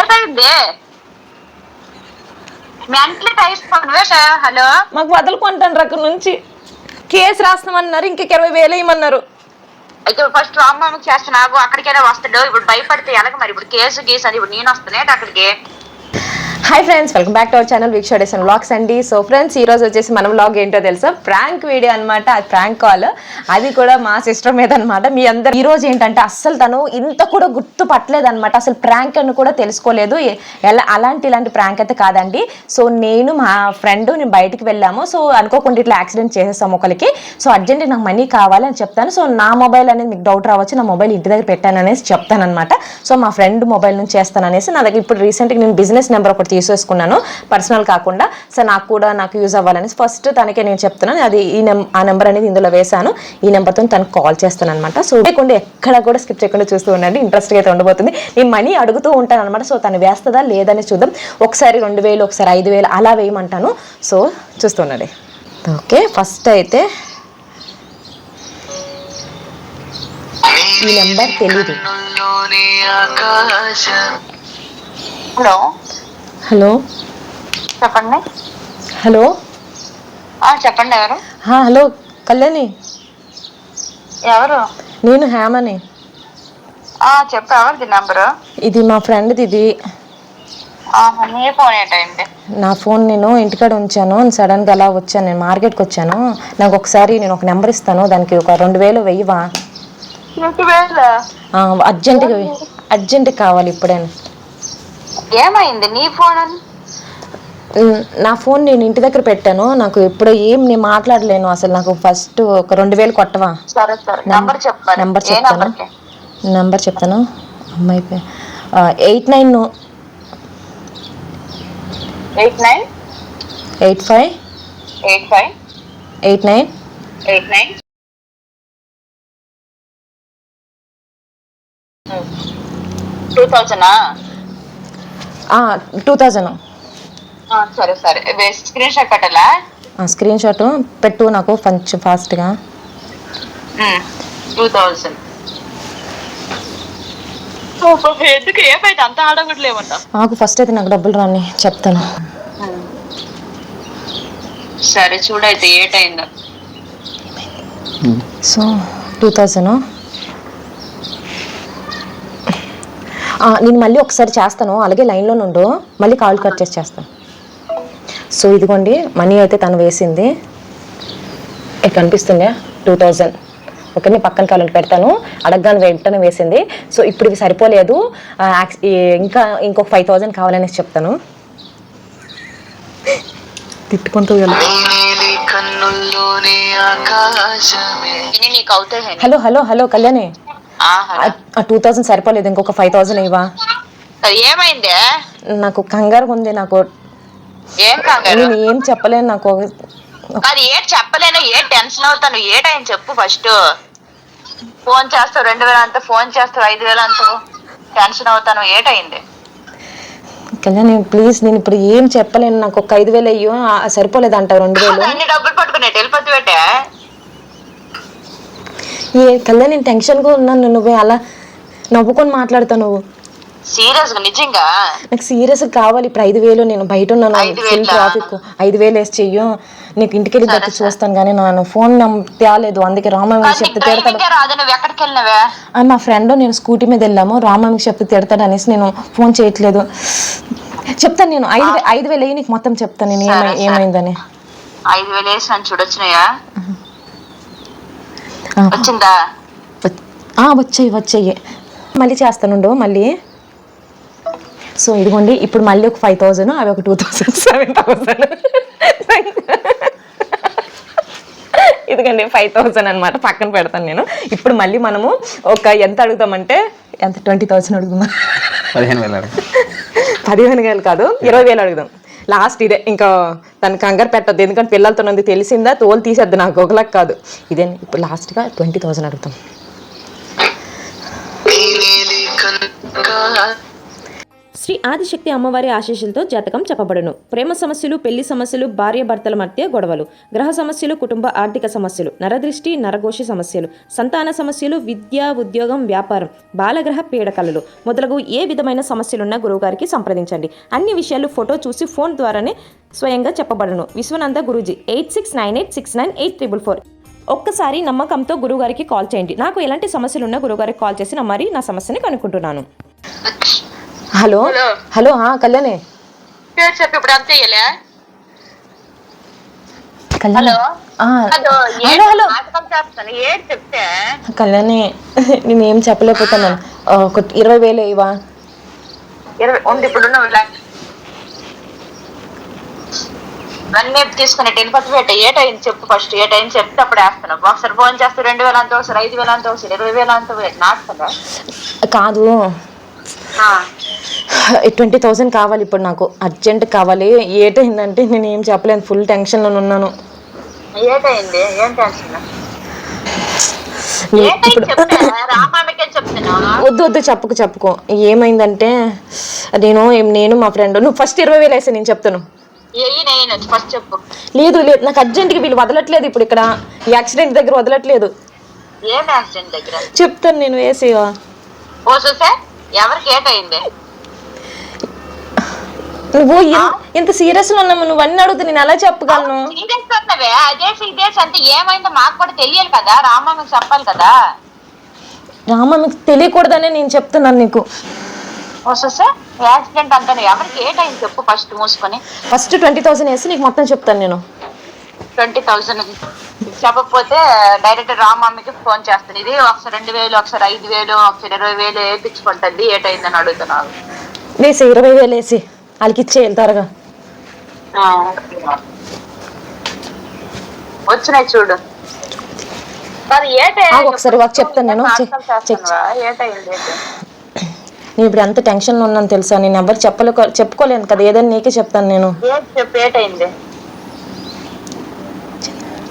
ఏమైంది? మెంటలీ టైస్ హలో? మాకు వదులుకుంటాను అక్కడ నుంచి. కేసు రాస్తామన్నారు ఇంకొక ఇరవై వేలు వేయమన్నారు అయితే ఫస్ట్ రామ్మకి చేస్తా నాకు అక్కడికైనా వస్తాడు. ఇప్పుడు భయపడితే ఎలాగ మరి? ఇప్పుడు కేసు గీసు అది ఇప్పుడు నేను వస్తానే అక్కడికి. Hi friends welcome back to our channel వీక్షోడేసన్ vlogs అండి సో ఫ్రెండ్స్ ఈ రోజు వచ్చేసి మనం వ్లాగ్ ఏంటో తెలుసా? ప్రాంక్ వీడియో అనమాట అది ప్రాంక్ కాల్ అది కూడా మా సిస్టర్ మీద అనమాట మీ అందరు ఈ రోజు ఏంటంటే అస్సలు తను ఇంత కూడా గుర్తు పట్టలేదు అనమాట అసలు ప్రాంక్ అని కూడా తెలుసుకోలేదు. ఎలా అలాంటి ఇలాంటి ప్రాంక్ అయితే కాదండి. సో నేను మా ఫ్రెండ్ నేను బయటికి వెళ్ళాము. సో అనుకోకుండా ఇట్లా యాక్సిడెంట్ చేసేసాము ఒకరికి. సో అర్జెంట్ నాకు మనీ కావాలి అని చెప్తాను. సో నా మొబైల్ అనేది మీకు డౌట్ రావచ్చు. నా మొబైల్ ఇంటి దగ్గర పెట్టాను అనేసి చెప్తాను అనమాట సో మా ఫ్రెండ్ మొబైల్ నుంచి చేస్తాను అనేసి నా దగ్గర ఇప్పుడు రీసెంట్గా నేను బిజినెస్ నెంబర్ ఒకటి తీసేసుకున్నాను పర్సనల్ కాకుండా. సో నాకు కూడా నాకు యూజ్ అవ్వాలని ఫస్ట్ తనకే నేను చెప్తున్నాను. అది ఈ నెం ఆ నెంబర్ అనేది ఇందులో వేశాను. ఈ నెంబర్తో తనకు కాల్ చేస్తాను అనమాట సో లేకుండా ఎక్కడ కూడా స్కిప్ చేయకుండా చూస్తూ ఉండండి. ఇంట్రెస్ట్గా అయితే ఉండబోతుంది. నేను మనీ అడుగుతూ ఉంటాను అనమాట సో తను వేస్తుందా లేదని చూద్దాం. ఒకసారి రెండు వేలు ఒకసారి ఐదు వేలు అలా వేయమంటాను. సో చూస్తూ ఉండండి. ఓకే ఫస్ట్ అయితే ఈ నెంబర్ తెలీదు. హలో? హలో చెప్పండి. హలో చెప్పండి ఎవరు? హలో కళ్యాణి. ఎవరు? నేను హేమని. చెప్పు ఎవరిది నెంబరు? ఇది మా ఫ్రెండ్ది ఇది. నీ ఫోన్ నేను ఇంటికాడ ఉంచాను సడన్గా అలా వచ్చాను నేను మార్కెట్కి వచ్చాను. నాకు ఒకసారి నేను ఒక నెంబర్ ఇస్తాను దానికి ఒక రెండు వేలు వెయ్యవా? అర్జెంటుగా వెయ్యి. అర్జెంటుగా కావాలి ఇప్పుడే ఏమైంది? నీ ఫోన్ అని? నా ఫోన్ నేను ఇంటి దగ్గర పెట్టాను. నాకు ఇప్పుడు ఏం నేను మాట్లాడలేను. అసలు నాకు ఫస్ట్ ఒక రెండు వేలు కొట్టవా? నెంబర్ చెప్తాను. నెంబర్ చెప్తాను? అమ్మాయి eight nine eight nine? Eight five? Eight five? Eight nine? Eight nine? Two థౌజండా? Two thousand. సరే సరే. స్క్రీన్ షాట్ పెట్టాలా స్క్రీన్ షాట్ పెట్టు నాకు కొంచెం ఫాస్ట్గా. Two thousand. ఎందుకు? ఏమైతే అంత ఆడగట్లేమన్నా నాకు ఫస్ట్ అయితే నాకు డబ్బులు రాని చెప్తాను. సరే చూడైతే ఏ టైం సో టూ థౌజండ్. నేను మళ్ళీ ఒకసారి చేస్తాను. అలాగే లైన్లో నుండు మళ్ళీ కాల్ కట్ చేసి చేస్తాను. సో ఇదిగోండి మనీ అయితే తను వేసింది. ఇక్కడ కనిపిస్తుందా టూ థౌజండ్ ఓకే నేను పక్కన కావాలంటే పెడతాను. అడగగానే వెంటనే వేసింది. సో ఇప్పుడు ఇవి సరిపోలేదు. ఇంకా ఇంకొక ఫైవ్ థౌజండ్ కావాలనేసి చెప్తాను. తిట్టుకుంటూ hello hello hello Kalyani. Two thousand సరిపోలేదు ఇంకొక ఫైవ్ థౌజండ్ ఇవ్వా. ఏమైంది? నాకు కంగారుగా ఉంది నాకు ఏం నేను ఏం చెప్పలేను నాకు అది ఏ చెప్పలేను ఏ టెన్షన్ అవుతాను ఏ టైం చెప్పు ఫస్ట్. ఫోన్ చేస్తావు రెండు వేలు అంత ఫోన్ చేస్తావు ఐదు వేలు అంత. టెన్షన్ అవుతాను ఏటైంది? కళ్యాణి ప్లీజ్ నేను ఇప్పుడు ఏం చెప్పలేను నాకు ఒక ఐదు వేలు అయ్యో ఆ, సరిపోలేదు అంటావు రెండు వేలు. అన్ని డబ్బులు పట్టుకునే వెళ్ళిపోతు పెట్టే. ఏ కళ్యాణి నేను టెన్షన్గా ఉన్నాను నువ్వు అలా నవ్వుకొని మాట్లాడతావు నువ్వు. సీరియస్ నిజంగా? నాకు సీరియస్ కావాలి ఇప్పుడు ఐదు వేలు నేను బయట ఉన్నాను ఫుల్? ట్రాఫిక్ ఐదు వేలు వేసి చెయ్యు. నీకు ఇంటికి వెళ్ళి దక్కి చూస్తాను కానీ నేను ఫోన్ తేలేదు అందుకే రామయ్య చెప్తే తిడతాడు. మా ఫ్రెండ్ నేను స్కూటీ మీద వెళ్ళాము రామయ్యకి చెప్తే తిడతాడు అనేసి నేను ఫోన్ చేయట్లేదు. చెప్తాను నేను ఐదు ఐదు వేలు అయ్యి నీకు మొత్తం చెప్తాను నేను ఏమై ఏమైందని. ఐదు వేలు వేసి నన్ను చూడొచ్చినాయా వచ్చిందా? వచ్చాయి వచ్చాయి. మళ్ళీ చేస్తానుండు మళ్ళీ. సో ఇదిగోండి ఇప్పుడు మళ్ళీ ఒక ఫైవ్ థౌజండ్ అవి ఒక టూ థౌజండ్ సెవెన్ థౌజండ్ ఇదిగోండి ఫైవ్ థౌజండ్ అనమాట పక్కన పెడతాను నేను. ఇప్పుడు మళ్ళీ మనము ఒక ఎంత అడుగుతామంటే ఎంత? ట్వంటీ థౌజండ్ అడుగుదాం పదిహేను వేలు అడుగు. పదిహేను వేలు కాదు ఇరవై వేలు అడుగుదాం. లాస్ట్ ఇదే. ఇంకా తన కంగారు పెట్టద్దు. ఎందుకంటే పిల్లలతో ఉంది తెలిసిందా? తోలు తీసేద్దు నాకు. ఒకలాగా కాదు. ఇదే ఇప్పుడు లాస్ట్గా ట్వంటీ థౌజండ్ అడుగుతాం. శ్రీ ఆదిశక్తి అమ్మవారి ఆశీస్సులతో జాతకం చెప్పబడును. ప్రేమ సమస్యలు పెళ్ళి సమస్యలు భార్య భర్తల మధ్య గొడవలు గ్రహ సమస్యలు కుటుంబ ఆర్థిక సమస్యలు నరదృష్టి నరఘోషి సమస్యలు సంతాన సమస్యలు విద్య ఉద్యోగం వ్యాపారం బాలగ్రహ పీడకలలు మొదలగు ఏ విధమైన సమస్యలున్నా గురువుగారికి సంప్రదించండి. అన్ని విషయాలు ఫోటో చూసి ఫోన్ ద్వారానే స్వయంగా చెప్పబడను. Vishwananda Guruji eight six nine eight six nine eight triple four. ఒక్కసారి నమ్మకంతో గురువుగారికి కాల్ చేయండి. నాకు ఎలాంటి సమస్యలు ఉన్నా గురువుగారికి కాల్ చేసి నా మరి నా సమస్యని కనుక్కుంటున్నాను. హలో? హలో. కళ్యాణి. కళ్యాణి. నేను ఏం చెప్పలేకపోతున్నాను. ఒక ఇరవై వేలు ఇవా అన్నీ తీసుకునే టెన్ పర్సెంట్ ఏ టైం చెప్పు ఫస్ట్ ఏ టైం చెప్తే అప్పుడు వేస్తాను ఒకసారి ఫోన్ చేస్తే రెండు వేలు అంత ఒకసారి ఐదు వేలు అంత ఒకసారి ఇరవై వేలు అంత నాటుతుందా కాదు. ట్వంటీ థౌసండ్ కావాలి ఇప్పుడు నాకు. అర్జెంట్ కావాలి. ఏటైందంటే నేను ఏం చెప్పలేను. ఫుల్ టెన్షన్లో ఉన్నాను. ఏటైంది? ఏం టెన్షన్? ఇప్పుడు వద్దు వద్దు చెప్పుకు చెప్పుకో. ఏమైందంటే నేను నేను మా ఫ్రెండ్ నువ్వు ఫస్ట్ ఇరవై వేలు వేసా నేను చెప్తాను. లేదు లేదు నాకు అర్జెంట్గా వీళ్ళు వదలట్లేదు ఇప్పుడు ఇక్కడ. ఈ యాక్సిడెంట్ దగ్గర వదలట్లేదు. చెప్తాను నేను వేసి ఓ చూసే? ఎవరికి ఏటైంది? నువ్వు ఇంత సీరియస్లో ఉన్నావు నువ్వు అన్నీ అడుగుతా నేను ఎలా చెప్పగలను? సీరియస్ అన్నవే అదే సీరియస్ అంటే ఏమైందో మాకు కూడా తెలియాలి కదా. రామామికి చెప్పాలి కదా. రామ మీకు తెలియకూడదనే నేను చెప్తున్నాను నీకు. యాక్సిడెంట్ అంటాను ఎవరికి ఏటైంది చెప్పు ఫస్ట్ మూసుకొని. ఫస్ట్ ట్వంటీ థౌసండ్ వేసి నీకు మొత్తం చెప్తాను నేను. ట్వంటీ థౌసండ్ చెప్పకపోతే డైరెక్ట్ రామమ్మకి ఫోన్ చేస్తాను. ఇది ఒకసారి రెండు వేలు ఒకసారి ఐదు వేలు ఒకసారి ఇరవై వేలు వేయించుకుంటుంది ఏటైందని అడుగుతున్నాను వేసి ఇరవై వేలు వేసి. వాళ్ళకి ఇచ్చేయాలి త్వరగా. వచ్చినాయి చూడు. ఒకసారి వాక్ చెప్తాను నేను. నేను ఇప్పుడు ఎంత టెన్షన్లో ఉన్నాను తెలుసా? నేను ఎవరు చెప్పలే చెప్పుకోలేను కదా. ఏదైనా నీకే చెప్తాను నేను.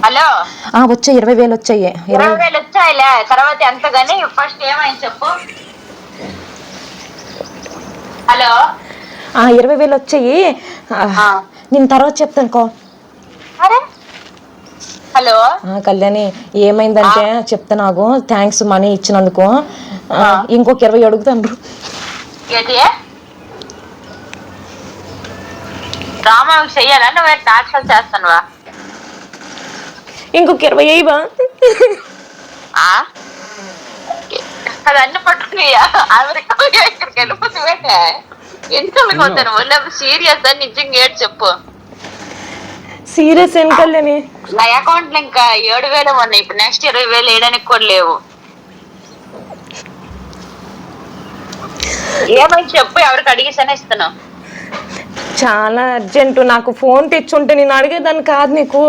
హలో? ఆ వచ్చాయి. ఇరవై వేలు వచ్చాయి. ఇరవై ఇరవై వేలు వచ్చాయిలే. తర్వాత ఎంత గానీ ఫస్ట్ ఏమైంది చెప్పు హలో ఆ ఇరవై వేలు వచ్చాయి. నేను తర్వాత చెప్తాను కో. అరే. హలో. కళ్యాణి ఏమైందంటే చెప్తాను నాకు థ్యాంక్స్ మనీ ఇచ్చినందుకు. ఇంకొక ఇరవై అడుగుతాను. ఏంటి? రామాకి చెయ్యాలా? నువ్వు నాటకాలు చేస్తానువా ఇంకొక ఇరవై అయ్యవా? అవన్నీ పట్టుకుని అమెరికా ఇక్కడికి వెళ్ళిపోతే ఎందుకు పోతాను నువ్వు సీరియస్ అని నిజంగా ఏడు చెప్పు. సీరియస్ ఏం కళ్యాణి నా అకౌంట్లో ఇంకా ఏడు వేలు ఉన్నాయి. ఇప్పుడు నెక్స్ట్ ఇరవై వేలు వేయడానికి కూడా లేవు. ఏమని చెప్పు ఎవరికి అడిగేసానే ఇస్తాను చాలా అర్జెంటు నాకు ఫోన్ తెచ్చుంటే నేను అడిగేదాన్ని కాదు నీకు.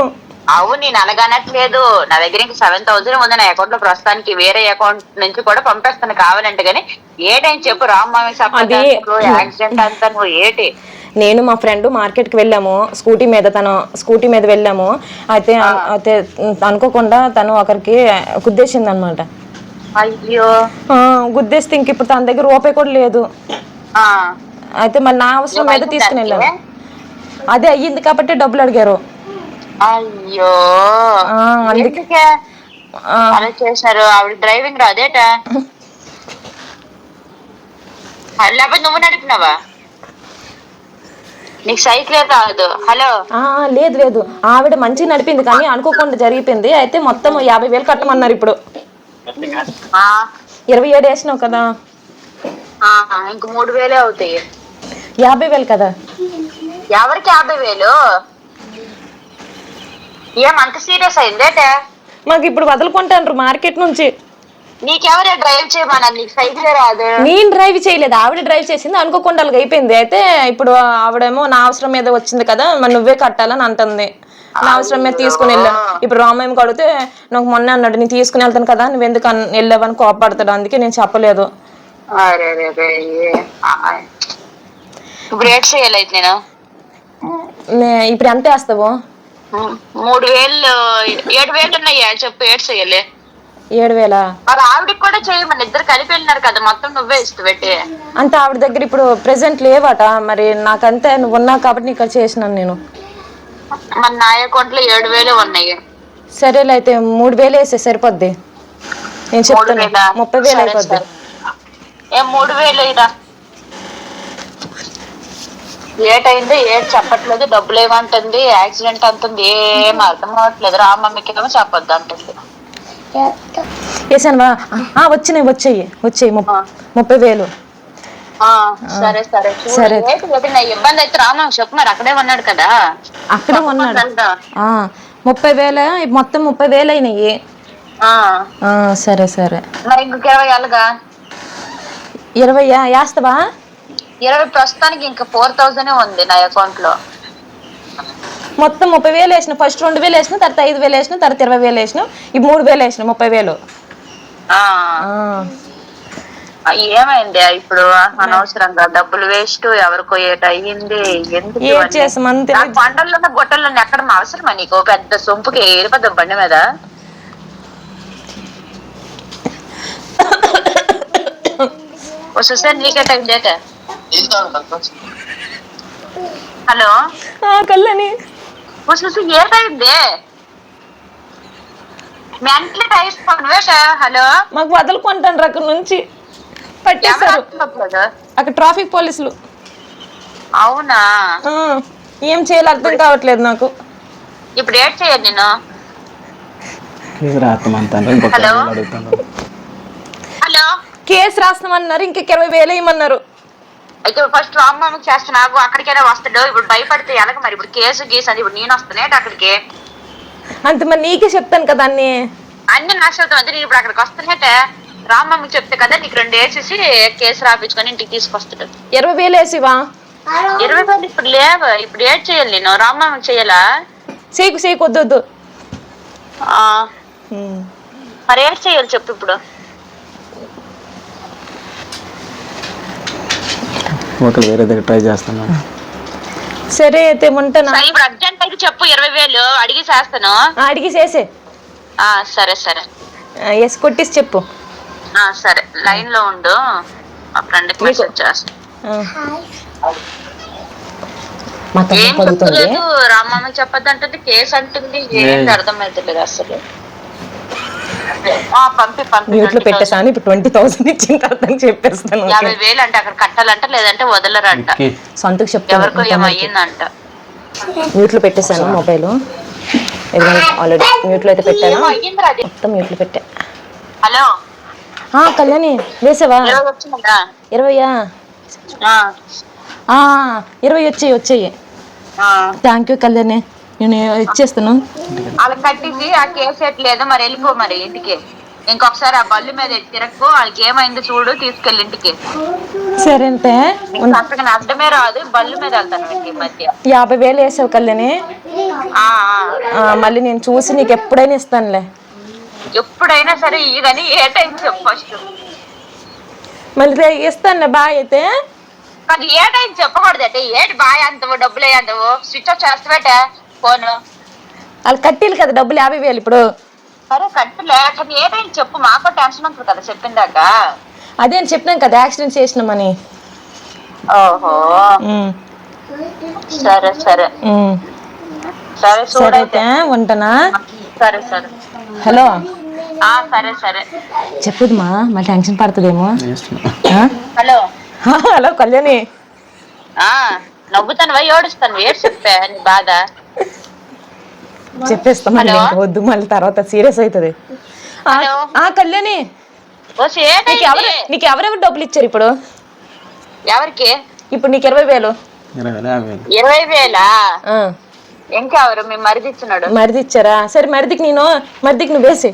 అవును నేను అనగానట్లేదు. నా దగ్గర ఇంకా సెవెన్ థౌసండ్ ఉంది. నా అకౌంట్లో ప్రస్తుతానికి వేరే అకౌంట్ నుంచి కూడా పంపిస్తాను కావాలంటే గానీ ఏ టైం చెప్పు రామ్మామి అది- యాక్సిడెంట్ అంతా నువ్వు ఏటి? నేను మా ఫ్రెండ్ మార్కెట్కి వెళ్ళాము. స్కూటీ మీద తను స్కూటీ మీద వెళ్ళాము. అయితే అయితే అనుకోకుండా తను ఒకరికి గుద్దేసింది అనమాట అయ్యో గుద్దేస్తే ఇంక ఇప్పుడు తన దగ్గర రూపాయి కూడా లేదు. అయితే మరి నా అవసరం మీద తీసుకుని వెళ్ళాము అదే అయ్యింది కాబట్టి డబ్బులు అడిగారు. అయ్యో. ఆ, అందుకే. అలా చేశారు? ఆవిడ డ్రైవింగ్ రాదేట లేకపోతే నువ్వు నడిపినావా? నీకు సైకిలే రాదు హలో. ఆ, లేదు లేదు. ఆవిడ మంచిగా నడిపింది కానీ అనుకోకుండా జరిగిపోయింది. అయితే మొత్తం యాభై వేలు కట్టమన్నారు ఇప్పుడు. ఆ, ఇరవై ఏడు వేసినావు కదా. ఇంక మూడు వేలే అవుతాయి. యాభై వేలు కదా. ఎవరికి యాభై వేలు? ఏమంత సీరియస్ అయిందేట మాకు ఇప్పుడు వదులుకుంటాను మార్కెట్ నుంచి. నీకెవరే డ్రైవ్ చేయమన్నా నీకు సైకిలే రాదు. నేను డ్రైవ్ చేయలేదు. ఆవిడ డ్రైవ్ చేసింది అనుకోకుండా అలాగ అయిపోయింది. అయితే ఇప్పుడు ఆవిడేమో నా అవసరం మీద వచ్చింది కదా మరి నువ్వే కట్టాలని అంటుంది. నా అవసరం మీద తీసుకుని వెళ్ళాను. ఇప్పుడు రామయ్య కడితే నాకు మొన్న అన్నాడు నేను తీసుకుని వెళ్తాను కదా నువ్వు ఎందుకు వెళ్ళావని కోపడతాడు. అందుకే నేను చెప్పలేదు. ఇప్పుడు ఇప్పుడు ఎంత వేస్తావు మూడు వేలు ఏడు వేలు ఉన్నాయా చెప్పు ఏడు చేయాలి ఏడు వేల మరి ఆవిడకి కూడా చేయి మన ఇద్దరు కలిపి వెళ్ళినారు కదా మొత్తం నువ్వే ఇస్తు పెట్టి. అంటే ఆవిడ దగ్గర ఇప్పుడు ప్రెసెంట్ లేవట మరి నాకంతే నువ్వు ఉన్నావు కాబట్టి నీకు చేసినాను నేను. మన నా అకౌంట్లో ఏడు వేలు ఉన్నాయి. సరేలే అయితే మూడు వేలు వేస్తే సరిపోద్ది. నేను చెప్తాను? ముప్పై వేలు అయిపోద్ది. ఏ మూడు వేలు ఇరా. లేట్ అయింది ఏడు చెప్పట్లేదు. డబ్బులు ఏమంటుంది? యాక్సిడెంట్ అంటుంది. ఏం అర్థం అవ్వట్లేదు రామమ్మకి ఏమో చెప్పొద్దు అంటుంది. వేసాను వచ్చినాయి వచ్చాయి. వచ్చాయి. ముప్- ముప్పై వేలు. ఆ, సరే సరే. సరే. ఇబ్బంది అయితే రామమ్మ చెప్పు మరి. అక్కడే ఉన్నాడు కదా. అక్కడే ఉన్నాడు. ముప్పై వేల మొత్తం ముప్పై వేలు అయినాయి. ఆ, ఆ, సరే సరే. మరి ఇంకొక ఇరవై ఇరవై వేస్తావా ఇరవై ప్రస్తుతానికి ఇంకా ఫోర్ థౌసండ్ ఉంది నా అకౌంట్లో. మొత్తం ముప్పై వేలు వేసిన ఫస్ట్ రెండు వేలు వేసిన తర్వాత ఐదు వేలు వేసిన తర్వాత ఇరవై వేలు వేసిన ఈ మూడు వేలు వేసిన ముప్పై వేలు. ఏమైంది ఇప్పుడు అనవసరంగా డబ్బులు వేస్ట్ ఎవరికో ఏట అయ్యింది కొండల్లో గొట్టల్లో ఎక్కడ అవసరమా నీకు? పెద్ద సొంపుకి ఏరిపోద్దాం బండి మీద? చూసారు నీకే టైం డేట హలో? ఆ, కళ్ళని. ఏటైంది మెంటలీ టైప్ హలో? మాకు వదులుకుంటాను అక్కడ నుంచి. పట్టేశారు? అక్కడ ట్రాఫిక్ పోలీసులు. అవునా? ఏం చేయాలో అర్థం కావట్లేదు నాకు. ఇప్పుడు ఏడ్ చేయాలి నేను హలో? హలో? కేసు రాస్తామన్నారు ఇంకొక ఇరవై వేలు వేయమన్నారు అయితే ఫస్ట్ రామ్మమ్మకి చేస్తున్నావు అక్కడికైనా వస్తాడు. ఇప్పుడు భయపడితే ఎలాగ మరి ఇప్పుడు కేసు గీసు అది ఇప్పుడు నేను వస్తానే అక్కడికి? అంత మరి నీకే చెప్తాను కదా అన్ని. అన్ని నష్టం అంటే నేను ఇప్పుడు అక్కడికి వస్తానేట రామ్మమ్మకి చెప్తే కదా నీకు రెండు వేసేసి కేసు రాపించుకొని ఇంటికి తీసుకొస్తాడు. ఇరవై వేలు వేసివా? ఇరవై వేలు ఇప్పుడు లేవు. ఇప్పుడు ఏడ్ చేయాలి నేను? రామ్మమ్మకి చేయాలా? సేకు సేకు వద్దు వద్దు. మరి ఏడ్ చేయాలి చెప్పు ఇప్పుడు? ఒక వేరే దగ్గర ట్రై చేస్తున్నాను సరే అయితే ఉంటానా సరే ఇప్పుడు అర్జెంట్ అయితే చెప్పు ఇరవై వేలు అడిగి చేస్తాను. ఆ, అడిగి చేసే. ఆ, సరే సరే. ఎస్ కొట్టేసి చెప్పు. ఆ, సరే. లైన్లో ఉండు. మా ఫ్రెండ్కి మెసేజ్ చేస్తా. ఆ. మా తమ్ముడు ఏం పలుకుతుంది చెప్పలేదు రామమ్మ చెప్పద్దు అంటుంది కేసు అంటుంది ఏంటి అర్థమైతలేదు అసలు. మ్యూట్లో 20,000. పెట్టేసాను ఇప్పుడు ట్వంటీ థౌసండ్ ఇచ్చిన తర్వాత అని చెప్పేస్తాను యాభై వేలు అంటే అక్కడ కట్టాలంట లేదంటే వదలరంట. సొంతకు ఎవరికో చెప్తాను ఏమయ్యిందంట మ్యూట్లో పెట్టేశాను మొబైల్. ఆల్రెడీ మ్యూట్లో అయితే పెట్టాను. మొత్తం మ్యూట్లో పెట్టా. హలో? ఆ కళ్యాణి వేసావా? ఆ, ఇరవై వచ్చాయి వచ్చాయి. ఆ. Thank you Kalyani. నేను ఇచ్చేస్తాను వాళ్ళకి కట్టేసి ఆ కేసు ఎట్లేదు మరి వెళ్ళిపో మరి ఇంటికి. ఇంకొకసారి ఆ బల్లి మీద తిరక్కు వాళ్ళకి ఏమైంది చూడు తీసుకెళ్ళి ఇంటికి. సరే అంటే నీకు అంతగా అర్థమే రాదు బల్లి మీద వెళ్తాను ఈ మధ్య. యాభై వేలు వేసావు కళ్యాణి. ఆ, ఆ. ఆ, మళ్ళీ నేను చూసి నీకు ఎప్పుడైనా ఇస్తానులే. ఎప్పుడైనా సరే ఇవి కానీ ఏ టైం చెప్పు ఫస్ట్ మళ్ళీ రే- ఇస్తానులే బాయ్ అయితే. కానీ ఏ టైం చెప్పకూడదు అంటే ఏంటి బాయ్ అంతవు డబ్బులు వేయంతవు స్విచ్ ఆఫ్ చేస్తావేట? ఫోన్. వాళ్ళు కట్టిలు కదా డబ్బులు యాభై వేలు ఇప్పుడు. సరే కట్టులే కానీ ఏ టైం చెప్పు మాకు టెన్షన్ ఉంటుంది కదా చెప్పిందాక. అదే అని చెప్పినాం కదా యాక్సిడెంట్ చేసినామని. ఓహో. ఉమ్, సరే సరే. ఉమ్. సరే సరే చూడైతే. అయితే ఉంటానా సరే సరే. హలో. ఆ సరే సరే. చెప్పుదమ్మా మళ్ళీ టెన్షన్ పడుతుందేమో. ఆ? హలో. హలో కళ్యాణి. ఆ నవ్వుతాను ఏడుస్తాను ఏడు చెప్పా నీ బాధ. చెప్పేస్తా మళ్ళీ హలో? ఇంకా వద్దు మళ్ళీ తర్వాత సీరియస్ అవుతుంది. ఆ, కళ్యాణి. ఓ నీకు ఎవరు నీకు ఎవరెవరు డబ్బులు ఇచ్చారు ఇప్పుడు? ఎవరికి? ఇప్పుడు నీకు ఇరవై వేలు. ఇరవై వేలు ఇంకెవరు? మీ మరిది ఇచ్చినాడు. మరిది ఇచ్చారా? సరే మరిదికి నేను మరిదికి నువ్వు వేసి.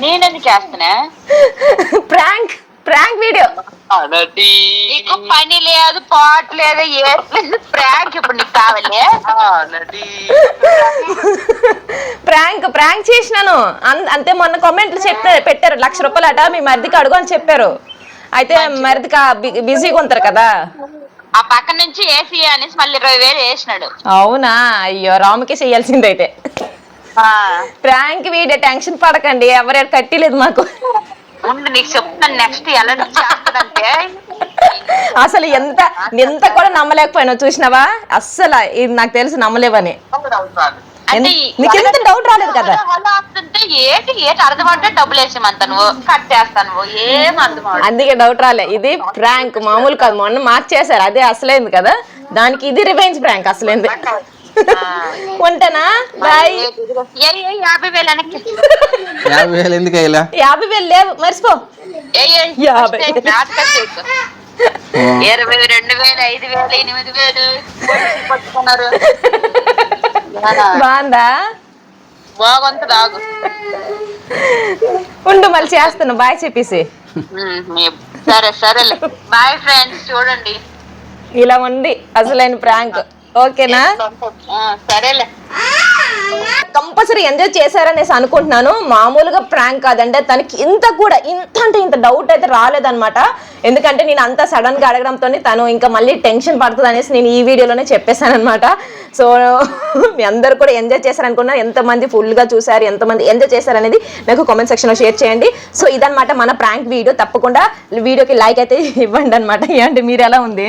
నేనెందుకు చేస్తున్నా? Prank prank video. నీకు పని లేదు పాట లేదు ఏ ప్రాంక్ ఇప్పుడు నీకు కావాలి. ప్రాంక్ ప్రాంక్ చేసినాను. అన్- అంతే మొన్న కామెంట్లు చెప్పారు పెట్టారు. లక్ష రూపాయలు అట మీ మరిదికి అడుగు అని చెప్పారు. అయితే మరిదికి బిజీగా ఉంటారు కదా. ఆ పక్క నుంచి ఏసీ అనేసి మళ్ళీ ఇరవై వేలు వేసినాడు. అవునా? అయ్యో రాముకి చేయాల్సిందైతే. ప్రాంక్ వీడియో టెన్షన్ పడకండి. ఎవరు కట్టిలేదు మాకు. ఉండు నీకు చెప్తున్నాను నెక్స్ట్ ఎలా చేస్తాడంటే? అసలు ఎంత ఎంత కూడా నమ్మలేకపోయినావు చూసినావా? అస్సలు ఇది నాకు తెలుసు నమ్మలేవని. అంటే నీకు ఎంత డౌట్ రాలేదు కదా? ఏటి ఏటి అర్థమంటే డబ్బులు వేసేమంత నువ్వు. కట్ చేస్తాను నువ్వు. ఏం అర్థం అవ్వదు. అందుకే డౌట్ రాలే. ఇది ప్రాంక్ మామూలు కాదు. మొన్న మార్క్ చేశారు అదే అసలైంది కదా? దానికి ఇది రివెంజ్ ప్రాంక్ అసలైంది. ఉంటానా బాయ్. యాభై వేలు వెనక్కి. యాభై వేలు ఎందుకు యాభై వేలు లేవు మర్చిపో. యాభై. ఇరవై రెండు వేలు ఐదు వేలు ఎనిమిది వేలు. పట్టుకున్నారు. బాగుందా? బాగుంది దాగు ఉండు మళ్ళీ చేస్తాను బాయ్ చెప్పేసి. సరే సరేలే. బాయ్ ఫ్రెండ్స్ చూడండి. ఇలా ఉంది. అసలైన ప్రాంక్. ఓకేనా? సరేలే. కంపల్సరీ ఎంజాయ్ చేశారనేసి అనుకుంటున్నాను. మామూలుగా ప్రాంక్ కాదంటే తనకి ఇంత కూడా ఇంత అంటే ఇంత డౌట్ అయితే రాలేదన్నమాట. ఎందుకంటే నేను అంత సడన్గా అడగడంతో తను ఇంకా మళ్ళీ టెన్షన్ పడుతుంది అనేసి నేను ఈ వీడియోలోనే చెప్పేశాను అనమాట సో మీ అందరు కూడా ఎంజాయ్ చేశారనుకున్నా ఎంతమంది full గా చూసారు ఎంతమంది ఎంజాయ్ చేశారనేది నాకు కామెంట్ సెక్షన్లో షేర్ చేయండి. సో ఇదన్నమాట మన ప్రాంక్ వీడియో తప్పకుండా వీడియోకి లైక్ అయితే ఇవ్వండి అనమాట ఏంటి మీరు ఎలా ఉంది?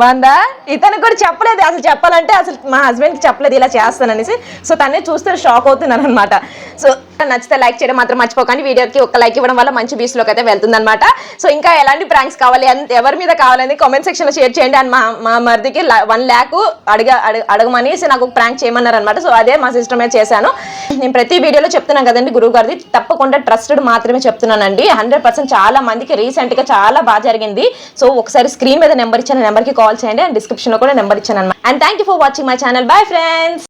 బాగుందా. ఇతను కూడా చెప్పలేదు. అసలు చెప్పాలంటే అసలు మా హస్బెండ్కి చెప్పలేదు ఇలా చేస్తాననేసి. సో తనే చూస్తే షాక్ అవుతున్నాను అనమాట సో నచ్చితే లైక్ చేయడం మాత్రం మర్చిపోకండి. వీడియోకి ఒక లైక్ ఇవ్వడం వల్ల మంచి వ్యూస్లోకి అయితే వెళ్తుంది అనమాట సో ఇంకా ఎలాంటి ప్రాంక్స్ కావాలి ఎవరి మీద కావాలని కామెంట్ సెక్షన్లో షేర్ చేయండి. అండ్ మా మా మరిదికి వన్ ల్యాక్ అడగ అడగ నాకు ప్రాంక్ చేయమన్నారు అనమాట సో అదే మా సిస్టర్ మీద చేశాను. నేను ప్రతి వీడియోలో చెప్తున్నాను కదండి గురువు గారిది. తప్పకుండా ట్రస్టెడ్ మాత్రమే చెప్తున్నానండి. హండ్రెడ్ పర్సెంట్ చాలా మందికి రీసెంట్గా చాలా బాగా జరిగింది. సో ఒకసారి స్క్రీన్ మీద నెంబర్ ఇచ్చిన నెంబర్కి కాల్ చేయండి. అండ్ డిస్క్రిప్షన్లో కూడా నెంబర్ ఇచ్చాను అనమాట and thank you for watching my channel bye friends